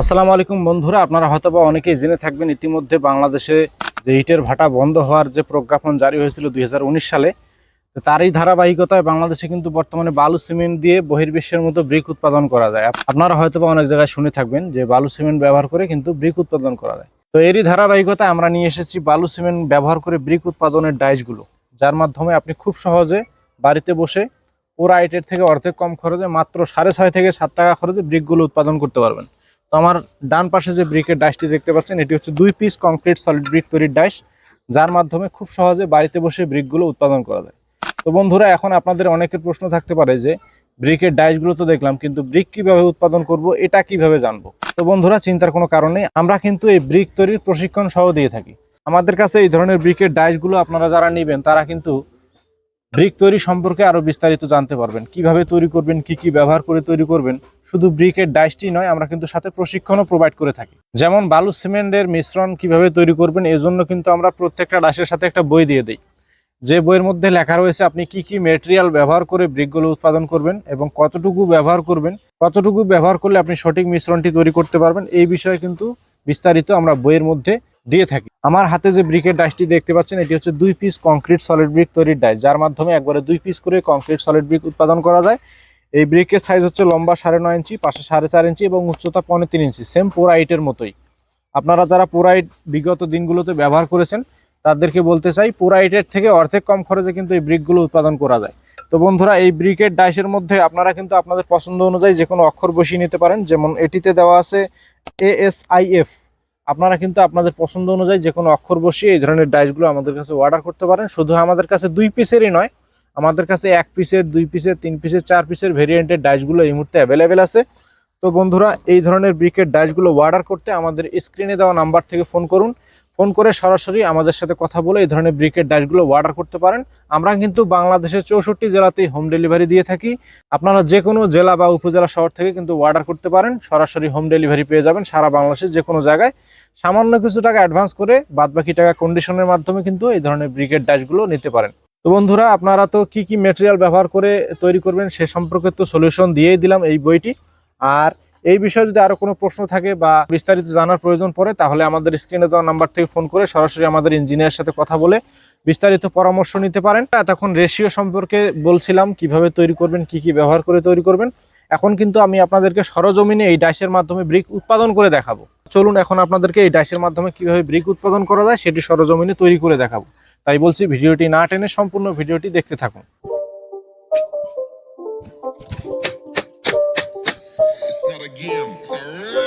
আসসালামু আলাইকুম বন্ধুরা, আপনারা হয়তো বা অনেকেই জেনে থাকবেন ইতিমধ্যে বাংলাদেশে যে ইটের ভাটা বন্ধ হওয়ার যে প্রজ্ঞাপন জারি হয়েছিল দুই হাজার উনিশ সালে তারই ধারাবাহিকতায় বাংলাদেশে কিন্তু বর্তমানে বালু সিমেন্ট দিয়ে বহির্বিশ্বের মতো ব্রিক উৎপাদন করা যায়। আপনারা হয়তো বা অনেক জায়গায় শুনে থাকবেন যে বালু সিমেন্ট ব্যবহার করে কিন্তু ব্রিক উৎপাদন করা যায়। তো এরই ধারাবাহিকতায় আমরা নিয়ে এসেছি বালু সিমেন্ট ব্যবহার করে ব্রিক উৎপাদনের ডাইসগুলো, যার মাধ্যমে আপনি খুব সহজে বাড়িতে বসে পুরা আইটের থেকে অর্ধেক কম খরচে মাত্র সাড়ে ছয় থেকে সাত টাকা খরচে ব্রিকগুলো উৎপাদন করতে পারবেন। তো আমার ডান পাশে যে ব্রিকের ডাইসটি দেখতে পাচ্ছেন, এটি হচ্ছে দুই পিস কংক্রিট সলিড ব্রিক তৈরির ডাইস যার মাধ্যমে খুব সহজে বাড়িতে বসে ব্রিকগুলো উৎপাদন করা যায়। তো বন্ধুরা, এখন আপনাদের অনেকের প্রশ্ন থাকতে পারে যে ব্রিকের ডাইসগুলো তো দেখলাম, কিন্তু ব্রিক কীভাবে উৎপাদন করব, এটা কীভাবে জানব? তো বন্ধুরা, চিন্তার কোনো কারণ নেই, আমরা কিন্তু এই ব্রিক তৈরির প্রশিক্ষণ সহ দিয়ে থাকি। আমাদের কাছে এই ধরনের ব্রিকের ডাইসগুলো আপনারা যারা নেবেন, তারা কিন্তু ব্রিক তৈরি সম্পর্কে আরও বিস্তারিত জানতে পারবেন। কীভাবে তৈরি করবেন, কি কি ব্যবহার করে তৈরি করবেন, শুধু ব্রিকের ডাইসটি নয়, আমরা কিন্তু সাথে প্রশিক্ষণও প্রোভাইড করে থাকি। যেমন বালু সিমেন্টের মিশ্রণ কীভাবে তৈরি করবেন, এজন্য কিন্তু আমরা প্রত্যেকটা ডাইসের সাথে একটা বই দিয়ে দিই। যে বইয়ের মধ্যে লেখা রয়েছে, আপনি কি কি মেটেরিয়াল ব্যবহার করে ব্রিকগুলো উৎপাদন করবেন এবং কতটুকু ব্যবহার করবেন, কতটুকু ব্যবহার করলে আপনি সঠিক মিশ্রণটি তৈরি করতে পারবেন, এই বিষয়ে কিন্তু বিস্তারিত আমরা বইয়ের মধ্যে দিয়ে থাকি। আমার হাতে যে ব্রিকের ডাইসটি দেখতে পাচ্ছেন, এটি হচ্ছে দুই পিস কংক্রিট সলিড ব্রিক তৈরির ডাইস যার মাধ্যমে একবারে দুই পিস করে কংক্রিট সলিড ব্রিক উৎপাদন করা যায়। এই ব্রিকের সাইজ হচ্ছে লম্বা সাড়ে নয় ইঞ্চি, পাশে সাড়ে চার ইঞ্চি এবং উচ্চতা পনেরো তিন ইঞ্চি সেম পোরাইটের মতোই। আপনারা যারা পোরাইট বিগত দিনগুলোতে ব্যবহার করেছেন, তাদেরকে বলতে চাই পোরাইটের থেকে অর্ধেক কম খরচে কিন্তু এই ব্রিকগুলো উৎপাদন করা যায়। তো বন্ধুরা, এই ব্রিকের ডাইসের মধ্যে আপনারা কিন্তু আপনাদের পছন্দ অনুযায়ী যে কোনো অক্ষর বসিয়ে নিতে পারেন। যেমন এটিতে দেওয়া আছে এএসআইএফ আপনারা কিন্তু আপনাদের পছন্দ অনুযায়ী যে কোনো অক্ষর বসিয়ে এই ধরনের ডাইসগুলো আমাদের কাছে অর্ডার করতে পারেন। শুধু আমাদের কাছে দুই পিসেরই নয়, আমাদের কাছে এক পিসের দুই পিসের তিন পিসের চার পিসের ভেরিয়েন্টের ডাইসগুলো এই মুহূর্তে অ্যাভেলেবেল আছে। তো বন্ধুরা, এই ধরনের ব্রিকের ডাইসগুলো অর্ডার করতে আমাদের স্ক্রিনে দেওয়া নাম্বার থেকে ফোন করুন। ফোন করে সরাসরি আমাদের সাথে কথা বলে এই ধরনের ব্রিকের ডাইসগুলো অর্ডার করতে পারেন। আমরা কিন্তু বাংলাদেশের চৌষট্টি জেলাতেই হোম ডেলিভারি দিয়ে থাকি। আপনারা যে কোনো জেলা বা উপজেলা শহর থেকে কিন্তু অর্ডার করতে পারেন। সরাসরি হোম ডেলিভারি পেয়ে যাবেন সারা বাংলাদেশের যে কোনো জায়গায়। সামান্য কিছু টাকা অ্যাডভান্স করে বাদবাকি টাকা কন্ডিশনের মাধ্যমে কিন্তু এই ধরনের ব্রিকেট ডাইসগুলো নিতে পারেন। তো বন্ধুরা, আপনারা তো কি কি মেটেরিয়াল ব্যবহার করে তৈরি করবেন সে সম্পর্কে তো সলিউশন দিয়েই দিলাম এই বইটি। আর এই বিষয়ে যদি আরও কোনো প্রশ্ন থাকে বা বিস্তারিত জানার প্রয়োজন পড়ে, তাহলে আমাদের স্ক্রিনে দেওয়া নাম্বার থেকে ফোন করে সরাসরি আমাদের ইঞ্জিনিয়ারের সাথে কথা বলে বিস্তারিত পরামর্শ নিতে পারেন। এতক্ষণ রেশিও সম্পর্কে বলছিলাম, কীভাবে তৈরি করবেন, কি কি ব্যবহার করে তৈরি করবেন। এখন কিন্তু আমি আপনাদেরকে সরজমিনে এই ডাইসের মাধ্যমে ব্রিক উৎপাদন করে দেখাবো। চলুন এখন আপনাদেরকে এই ডাইসের মাধ্যমে কীভাবে ব্রিক উৎপাদন করা যায় সেটি সরজমিনে তৈরি করে দেখাবো তাই বলছি ভিডিওটি না টেনে সম্পূর্ণ ভিডিওটি দেখতে থাকুন It's not a game.